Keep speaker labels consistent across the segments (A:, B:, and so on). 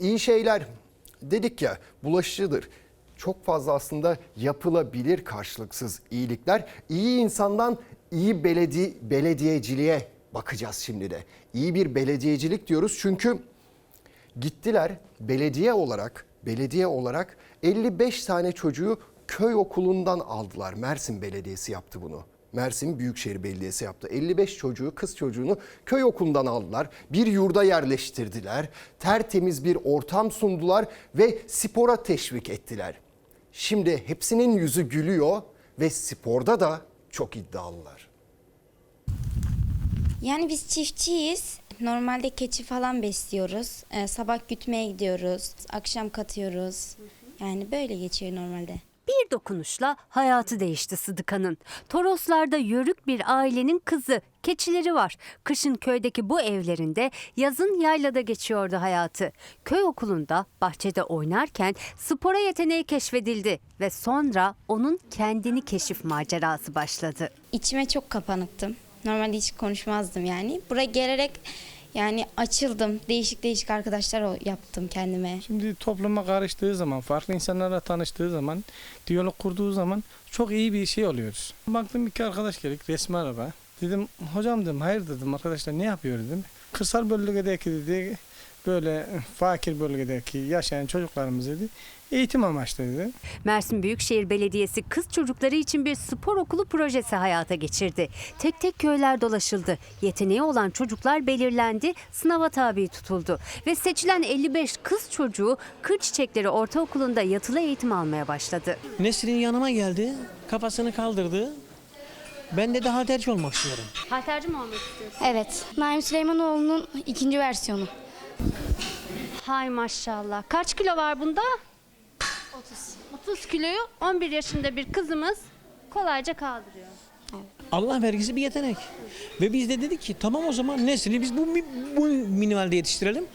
A: İyi şeyler dedik ya bulaşıcıdır. Çok fazla aslında yapılabilir karşılıksız iyilikler. İyi insandan iyi beledi belediyeciliğe bakacağız şimdi de. İyi bir belediyecilik diyoruz çünkü gittiler belediye olarak belediye olarak 55 tane çocuğu köy okulundan aldılar. Mersin Belediyesi yaptı bunu. Mersin Büyükşehir Belediyesi yaptı. 55 çocuğu, kız çocuğunu köy okulundan aldılar. Bir yurda yerleştirdiler. Tertemiz bir ortam sundular ve spora teşvik ettiler. Şimdi hepsinin yüzü gülüyor ve sporda da çok iddialılar.
B: Yani biz çiftçiyiz. Normalde keçi falan besliyoruz. Ee, sabah gütmeye gidiyoruz. Akşam katıyoruz. Yani böyle geçiyor normalde.
C: Dokunuşla hayatı değişti Sıdıka'nın. Toroslarda yörük bir ailenin kızı, keçileri var. Kışın köydeki bu evlerinde, yazın yaylada geçiyordu hayatı. Köy okulunda bahçede oynarken spora yeteneği keşfedildi ve sonra onun kendini keşif macerası başladı.
B: İçime çok kapanıktım. Normalde hiç konuşmazdım yani. Buraya gelerek yani açıldım. Değişik değişik arkadaşlar yaptım kendime.
D: Şimdi topluma karıştığı zaman, farklı insanlarla tanıştığı zaman, diyalog kurduğu zaman çok iyi bir şey oluyoruz. Baktım iki arkadaş geldik resmi araba. Dedim hocam dedim hayır dedim arkadaşlar ne yapıyor dedim. Kırsal bölgedeki dedi böyle fakir bölgedeki yaşayan çocuklarımız dedi eğitim amaçlı dedi.
C: Mersin Büyükşehir Belediyesi kız çocukları için bir spor okulu projesi hayata geçirdi. Tek tek köyler dolaşıldı. Yeteneği olan çocuklar belirlendi, sınava tabi tutuldu. Ve seçilen 55 kız çocuğu Kır Çiçekleri Ortaokulu'nda yatılı eğitim almaya başladı.
E: Nesrin yanıma geldi, kafasını kaldırdı. Ben de daha tercih olmak istiyorum.
C: Halterci mi olmak istiyorsun?
F: Evet. Naim Süleymanoğlu'nun ikinci versiyonu.
C: Hay maşallah. Kaç kilo var bunda? 30. 30 kiloyu 11 yaşında bir kızımız kolayca kaldırıyor.
E: Allah vergisi bir yetenek. Ve biz de dedik ki tamam o zaman Nesrin'i biz bu, bu minimalde yetiştirelim.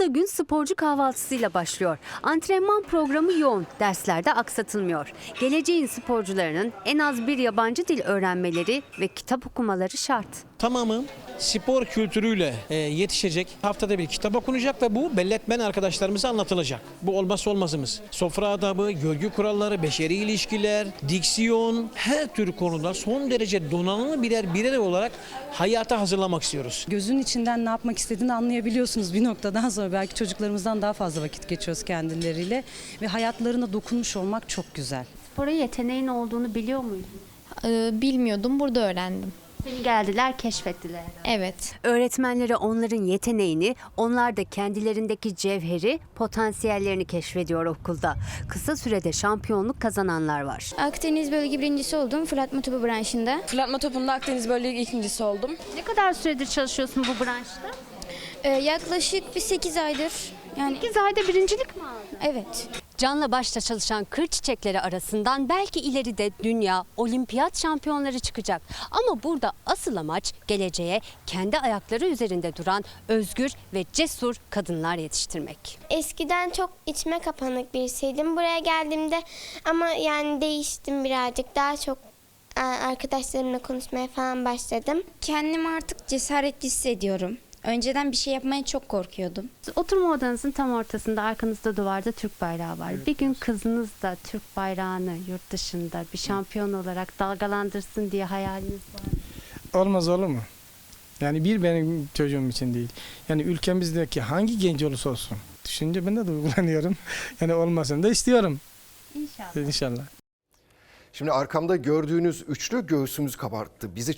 C: Okulda gün sporcu kahvaltısıyla başlıyor. Antrenman programı yoğun, derslerde aksatılmıyor. Geleceğin sporcularının en az bir yabancı dil öğrenmeleri ve kitap okumaları şart.
E: Tamamı spor kültürüyle e, yetişecek. Haftada bir kitap okunacak ve bu belletmen arkadaşlarımıza anlatılacak. Bu olmazsa olmazımız. Sofra adabı, görgü kuralları, beşeri ilişkiler, diksiyon her tür konuda son derece donanımlı birer birey olarak hayata hazırlamak istiyoruz.
G: Gözün içinden ne yapmak istediğini anlayabiliyorsunuz bir noktadan sonra. Belki çocuklarımızdan daha fazla vakit geçiyoruz kendileriyle. Ve hayatlarına dokunmuş olmak çok güzel.
C: Spora yeteneğin olduğunu biliyor muydun?
F: Ee, bilmiyordum. Burada öğrendim.
C: Seni geldiler, keşfettiler.
F: Evet.
C: Öğretmenleri onların yeteneğini, onlar da kendilerindeki cevheri, potansiyellerini keşfediyor okulda. Kısa sürede şampiyonluk kazananlar var.
F: Akdeniz bölge birincisi oldum fırlatma topu branşında.
H: Fırlatma topunda Akdeniz bölge ikincisi oldum.
C: Ne kadar süredir çalışıyorsun bu branşta?
F: Ee, yaklaşık bir 8 aydır. Yani
C: 8 ayda birincilik mi aldın?
F: evet.
C: Canla başla çalışan kır çiçekleri arasından belki ileride dünya olimpiyat şampiyonları çıkacak. Ama burada asıl amaç geleceğe kendi ayakları üzerinde duran özgür ve cesur kadınlar yetiştirmek.
I: Eskiden çok içime kapanık birisiydim. Buraya geldiğimde ama yani değiştim birazcık. Daha çok arkadaşlarımla konuşmaya falan başladım.
B: Kendimi artık cesaretli hissediyorum. Önceden bir şey yapmaya çok korkuyordum.
C: Oturma odanızın tam ortasında arkanızda duvarda Türk bayrağı var. bir gün kızınız da Türk bayrağını yurt dışında bir şampiyon olarak dalgalandırsın diye hayaliniz var. mı?
D: Olmaz olur mu? Yani bir benim çocuğum için değil. Yani ülkemizdeki hangi genç olursa olsun. Düşünce ben de duygulanıyorum. Yani olmasını da istiyorum.
C: İnşallah.
D: İnşallah.
A: Şimdi arkamda gördüğünüz üçlü göğsümüz kabarttı. Bizi